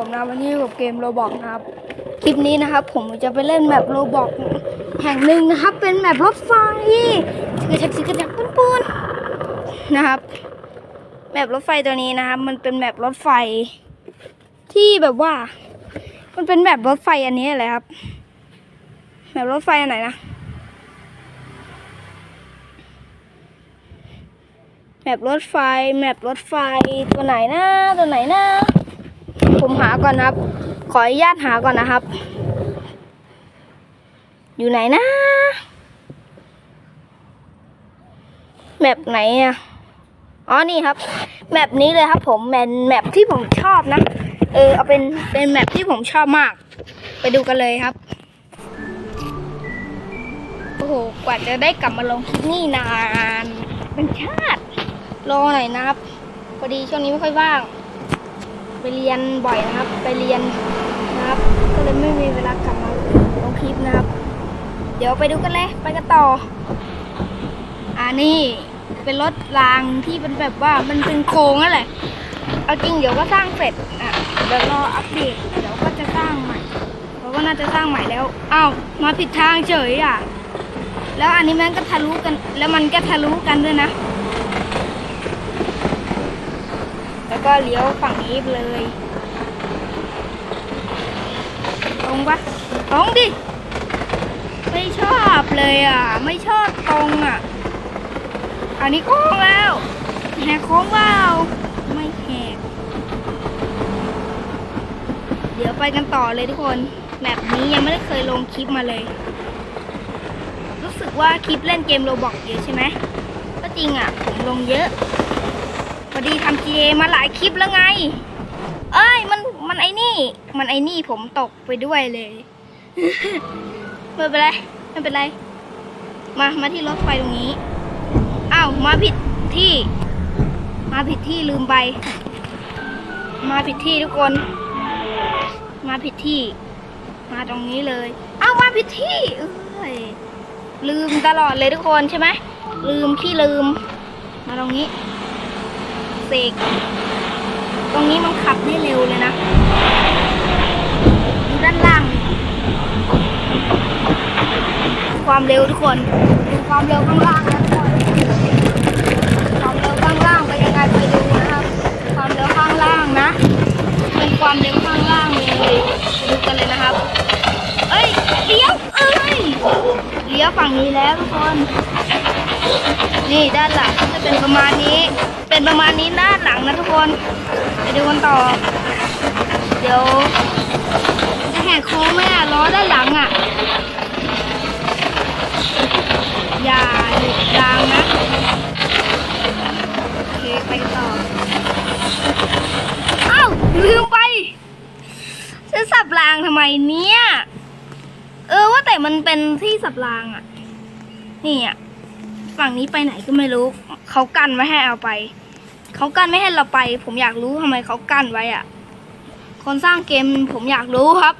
ผมนะวันนี้กับเกมโรบอกนะครับ คลิปนี้นะครับ ผมจะไปเล่นแมปโรบอกแห่งหนึ่งนะครับ เป็นแมปรถไฟกระชักซิกระจักปุ้นปุนๆนะครับแมปรถไฟตัวนี้นะครับ มันเป็นแมปรถไฟ ที่แบบว่า มันเป็นแมปรถไฟอันนี้แหละครับแมปรถไฟอันไหนนะแมปรถไฟแมปรถไฟตัวไหนนะตัวไหนนะ ผมหาก่อนครับ ขออนุญาตหาก่อนนะครับ อยู่ไหนนะแมปไหนอะอ๋อนี่ครับแมปนี้เลยครับผมแมนแมปที่ผมชอบนะเออเอาเป็นเป็นแมปที่ผมชอบมาก ไปดูกันเลยครับโอ้โหกว่าจะได้กลับมาลงคลิปนี่นานเป็นชาติรอหน่อยนะครับพอดีช่วงนี้ไม่ค่อยว่าง ไปเรียนบ่อยนะครับ ไปเรียนนะครับ ก็เลยไม่มีเวลากลับมาลงคลิปนะครับ เดี๋ยวไปดูกันเลย ไปกันต่อ อ่านี่เป็นรถรางที่เป็นแบบว่ามันเป็นโค้งนั่นแหละ เอาจริงเดี๋ยวก็สร้างเสร็จอะเดี๋ยวรออัปเดตเดี๋ยวก็จะสร้างใหม่เพราะว่าน่าจะสร้างใหม่แล้วอ้าวมาผิดทางเฉยอะ แล้วอันนี้มันก็ทะลุกัน แล้วมันก็ทะลุกันด้วยนะ แล้วก็เลี้ยวฝั่งนี้เลย ตรงปะตรงดิ ไม่ชอบเลยอะ ไม่ชอบตรงอะ อันนี้โค้งแล้ว แหกโค้งเปล่าไม่แหก เดี๋ยวไปกันต่อเลยทุกคน แบบนี้ยังไม่ได้เคยลงคลิปมาเลย รู้สึกว่าคลิปเล่นเกมโรบอกเยอะใช่ไหมก็จริงอะ ผมลงเยอะ อดีทำ GA มาหลายคลิปแล้วไง เอ้ยมันมันไอ้นี่ มันไอ้นี่ผมตกไปด้วยเลย ไม่เป็นไรไม่เป็นไร มามาที่รถไฟตรงนี้อ้าวมาผิดที่ มาผิดที่ลืมไป มาผิดที่ทุกคน มาผิดที่ มาตรงนี้เลยอ้าวมาผิดที่เอ้ยลืมตลอดเลยทุกคนใช่ไหมลืมขี้ลืม มาตรงนี้ เสกตรงนี้มันขับได้เร็วเลยนะดูด้านล่าง ความเร็วทุกคนดูความเร็วข้างล่างนะทุกคนความเร็วข้างล่างเป็นยังไงไปดูนะครับ ความเร็วข้างล่างนะ เป็นความเร็วข้างล่างเลยดูกันเลยนะครับ เอ้ยเลี้ยวเอ้ยเลี้ยวฝั่งนี้แล้วทุกคน นี่ด้านหลังจะเป็นประมาณนี้ เป็นประมาณนี้ด้านหลังนะทุกคน ไปดูกันต่อ เดี๋ยว จะแหกโค้งไหมอะล้อด้านหลังอะ อย่าหยุดยางนะ โอเค ไปต่อ อ้าว ลืมไปจะสับรางทำไมเนี่ย เออว่าแต่มันเป็นที่สับรางอะ นี่อะ ฝั่งนี้ไปไหนก็ไม่รู้ เขากั้นไม่ให้เอาไป เขากั้นไม่ให้เราไป ผมอยากรู้ทำไมเขากั้นไว้อะคนสร้างเกมผมอยากรู้ครับ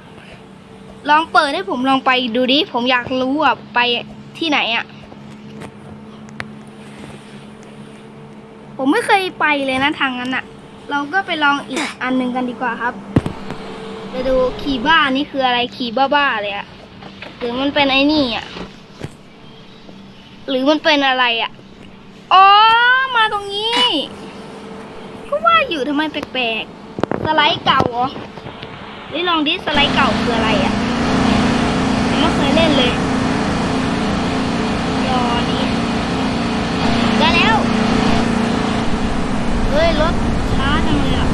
ลองเปิดให้ผมลองไปดูดิ ผมอยากรู้อะไปที่ไหนอะ ผมไม่เคยไปเลยนะทางนั้นอะ เราก็ไปลองอีกอันหนึ่งกันดีกว่าครับไปดูขี่บ้านี่คืออะไรขี่บ้าๆเลยอะ หรือมันเป็นไอ้นี่อะ หรือมันเป็นอะไรอะ อ๋อ มาตรงนี้ ก็ว่าอยู่ทำไมแปลกๆ สไลด์เก่าเหรอนี่ลองดิสไลด์เก่าคืออะไรอะ่ะไม่เคยเล่นเลยรอนี้ได้แล้ว เฮ้ย รถช้าจังเลยอะ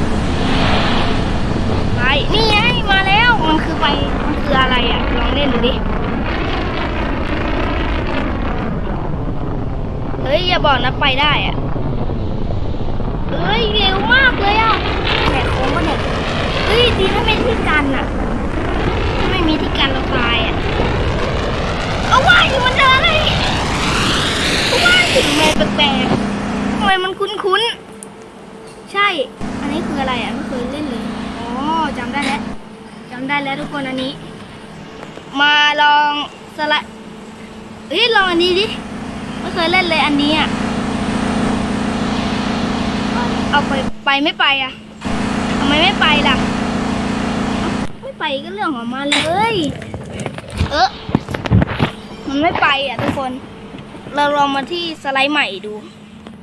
ไป นี่ไงมาแล้ว มันคือไป มันคืออะไรอะ่ะ ลองเล่นดูดิ เฮ้ย อย่าบอกนะไปได้อะ เฮ้ยเร็วมากเลยอะแหกโค้งก็เนี่ยเฮ้ยดีถ้าไม่ที่กันอะถ้าไม่มีที่กันเราตายอะเอาว่าอยู่มันเจออะไรเอาว่าอยู่ทำไมแปลกๆทำไมมันคุ้นๆ ใช่ อันนี้คืออะไรอะไม่เคยเล่นเลยอ๋อจำได้แล้วจำได้แล้วทุกคนอันนี้ มาลองสไลด์เฮ้ยลองอันนี้ดิไม่เคยเล่นเลยอันนี้อะ เอาไปไปไม่ไปอะทำไมไม่ไปล่ะ ไม่ไปก็เรื่องของมันเลย เออมันไม่ไปอะทุกคน เราลองมาที่สไลด์ใหม่ดู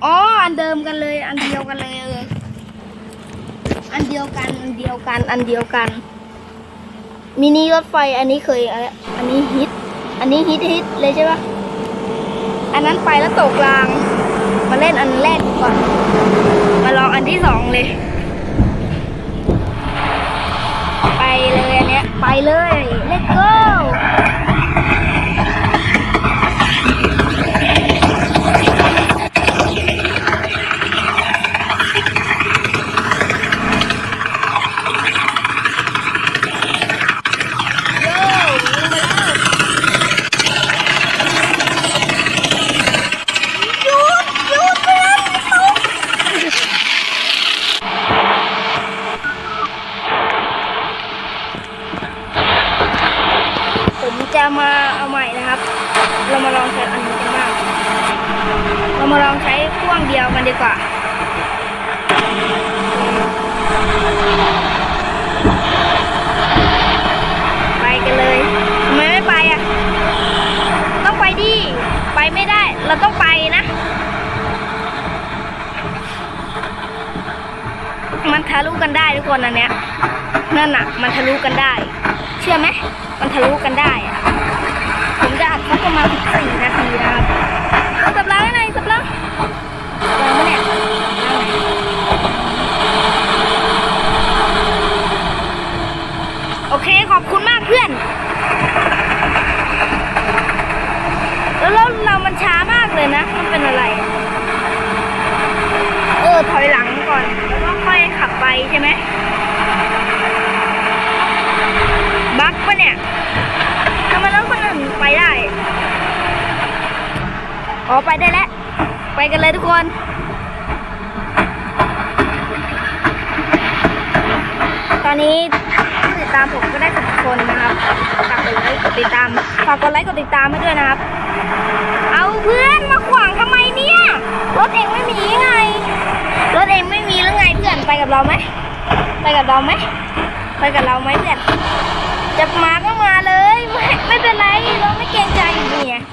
อ๋อ อันเดิมกันเลย อันเดียวกันเลยเอออันเดียวกัน อันเดียวกัน อันเดียวกัน มินิรถไฟ อันนี้เคยอะอันนี้ฮิต อันนี้ฮิตฮิตเลยใช่ปะอันนั้นไปแล้วตกราง มาเล่นอันแรกก่อน มาลองอันที่สองเลย ไปเลยอันเนี้ย ไปเลย let's go โย่ลงมาแล้วหยุดหยุดไปแล้วตกผมจะมาเอาใหม่นะครับ เรามาลองใช้อันนี้กันบ้าง เรามาลองใช้พ่วงเดียวกันดีกว่า ไปกันเลยทำไมไม่ไปอะ ต้องไปดิ ไปไม่ได้ เราต้องไปนะ มันทะลุกันได้ทุกคนอันเนี้ย นั่นน่ะ มันทะลุกันได้ เชื่อไหม มันทะลุกันได้อะ ผมจะอัดสักประมาณ14นาทีนะครับสับล้างไหนสับล้างล้างไหมเนี่ยล้างไหน โอเค ขอบคุณมากเพื่อน แล้วแล้วเรามันช้ามากเลยนะ มันเป็นอะไร เออ ถอยหลังก่อน แล้วก็ค่อยขับไปใช่ไหม บั๊กปะเนี่ยทำไมรถคนอื่นไปได้ อ๋อไปได้แล้ว ไปกันเลยทุกคนตอนนี้ผู้ติดตามผมก็ได้สิบคนนะครับฝากกดไลค์กดติดตามฝากกดไลค์กดติดตามให้ด้วยนะครับ เอาเพื่อนมาขวางทำไมเนี่ย รถเองไม่มีไง รถเองไม่มีแล้วไงเพื่อนไปกับเราไหม ไปกับเราไหม ไปกับเราไหมเพื่อน จะมาก็มาเลย ไม่ไม่เป็นไร เราไม่เกรงใจเนี่ย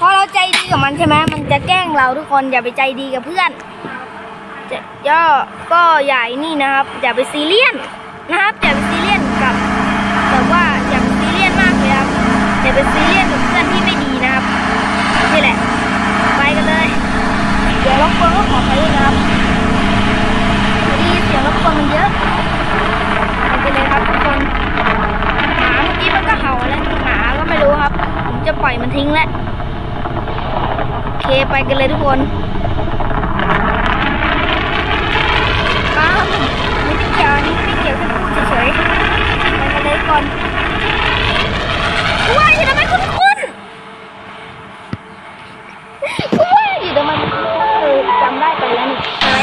พอเราใจดีกับมันใช่ไหมมันจะแกล้งเราทุกคนอย่าไปใจดีกับเพื่อนย่อก็อย่านี่นะครับ อย่าไปซีเรียสนะครับอย่าไปซีเรียสกับแบบว่าอย่าไปซีเรียสมากเลยครับอย่าไปซีเรียสกับเพื่อนที่ไม่ดีนะครับนี่แหละ ไปกันเลยเดี๋ยวรบกวนก็ขอไปด้วยนะครับพอดีเสียงรบกวนมันเยอะไปกันเลยครับทุกคนหมาเมื่อกี้มันก็เห่าแล้วหมาก็ไม่รู้ครับ ผมจะปล่อยมันทิ้งแล้วโอเคไป กันเลยทุกคน ป้าไม่ได้เกี่ยวอันนี้ไม่ได้เกี่ยวแค่พูดเฉยๆไปกันเลยก่อนว้ายทำไมคุณคุณว้ายอยู่ทำไมเออจำได้ไปแล้วนี่อะไร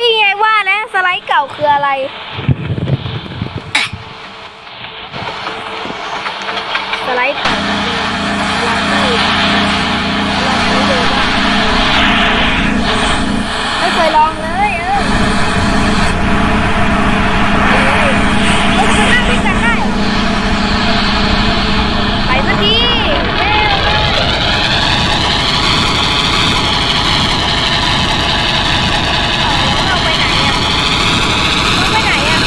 นี่ไงว่าแล้วสไลด์เก่าคืออะไร สไลด์ก่อนลองดูลองดูดูว่าไม่เคยลองเลยเออเออมันนั่งด้วยกันได้เหรอไปสักทีเร็วเลยเอาแล้วเราไปไหนอะเราไปไหนอะ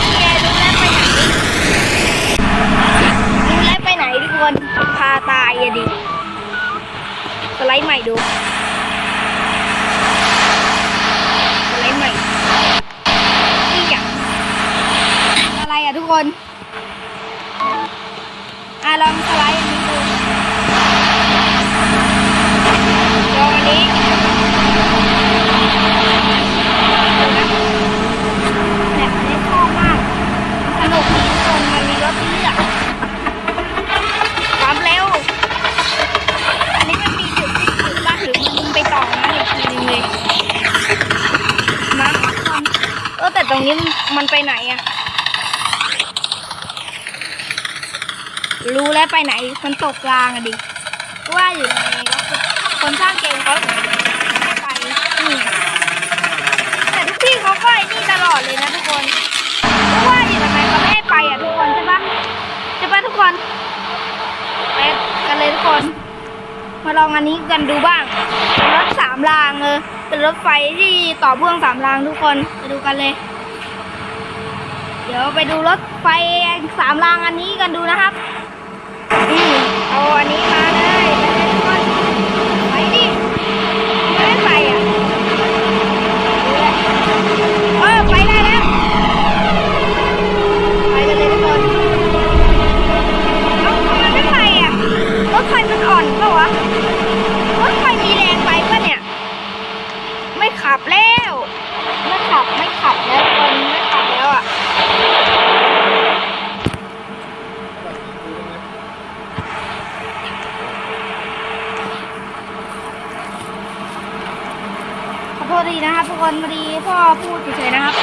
นี่ไงรู้แล้วไปไหน รู้แล้วไปไหนทุกคนพา ตายอะดิสไลด์ใหม่ดูสไลด์ใหม่นี่อย่างอะไรอะทุกคนอะลองสไลด์อันนี้ดูลองอันนี้แบบอันนี้ชอบมากสนุกดีทุกคน นี้มันไปไหนอะรู้แล้วไปไหน มันตกกลางอะดิ ว่าอยู่ในคนสร้างเกมเขาไม่ไปนี่แต่ทุกที่เขาก็ไอ้นี่ตลอดเลยนะทุกคนว่าอยู่ทำไมเขาไม่ให้ไปอะทุกคนใช่ปะใช่ปะทุกคนไปกันเลยทุกคน มาลองอันนี้กันดูบ้างเป็นรถสามรางเออเป็นรถไฟที่ต่อพ่วงสามรางทุกคนไปดูกันเลย เดี๋ยวไปดูรถไฟสามรางอันนี้กันดูนะครับนี่เอาอันนี้มาเลยไปเลยทุกคนไปดิไม่ได้ไปอะดูเลยเออไปได้แล้ว ไปกันเลยทุกคนเอ้าทำไมไม่ไปอะ รถไฟมันอ่อนเปล่าวะ รถไฟมีแรงไปปะเนี่ย ไม่ขับแล้ว ไม่ขับไม่ขับแล้วคนไม่ขับแล้วอะ ขอโท ษทีนะครับทุกคนพอดีพ่อพูดเฉยๆนะครับ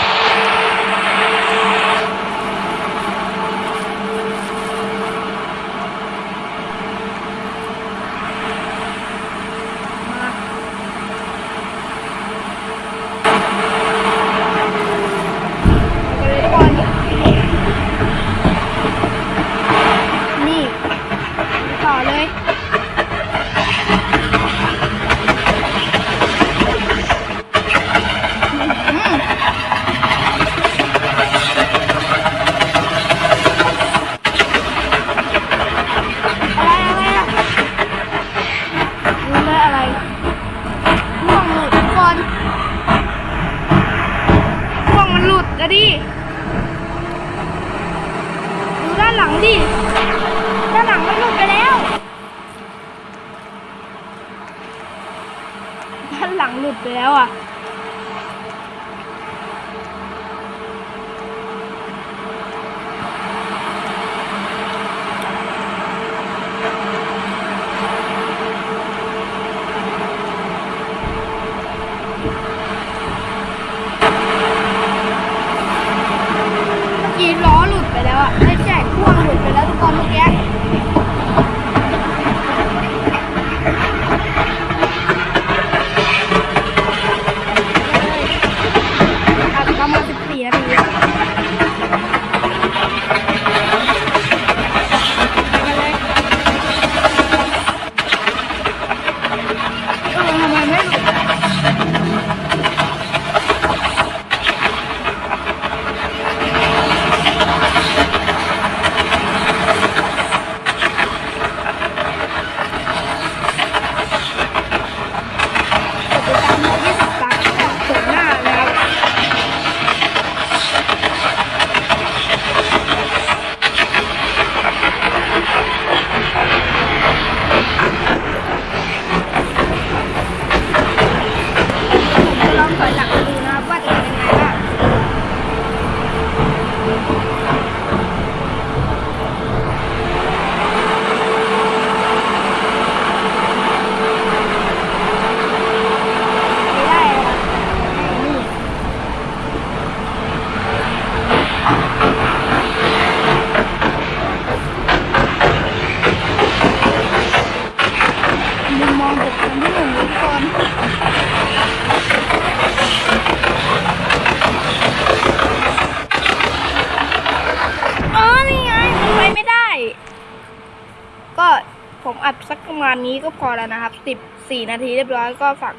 นี้ก็พอแล้วนะครับ 14 นาทีเรียบร้อยก็ฝาก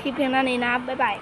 คลิปเพียงเท่านี้นะครับบ๊ายบาย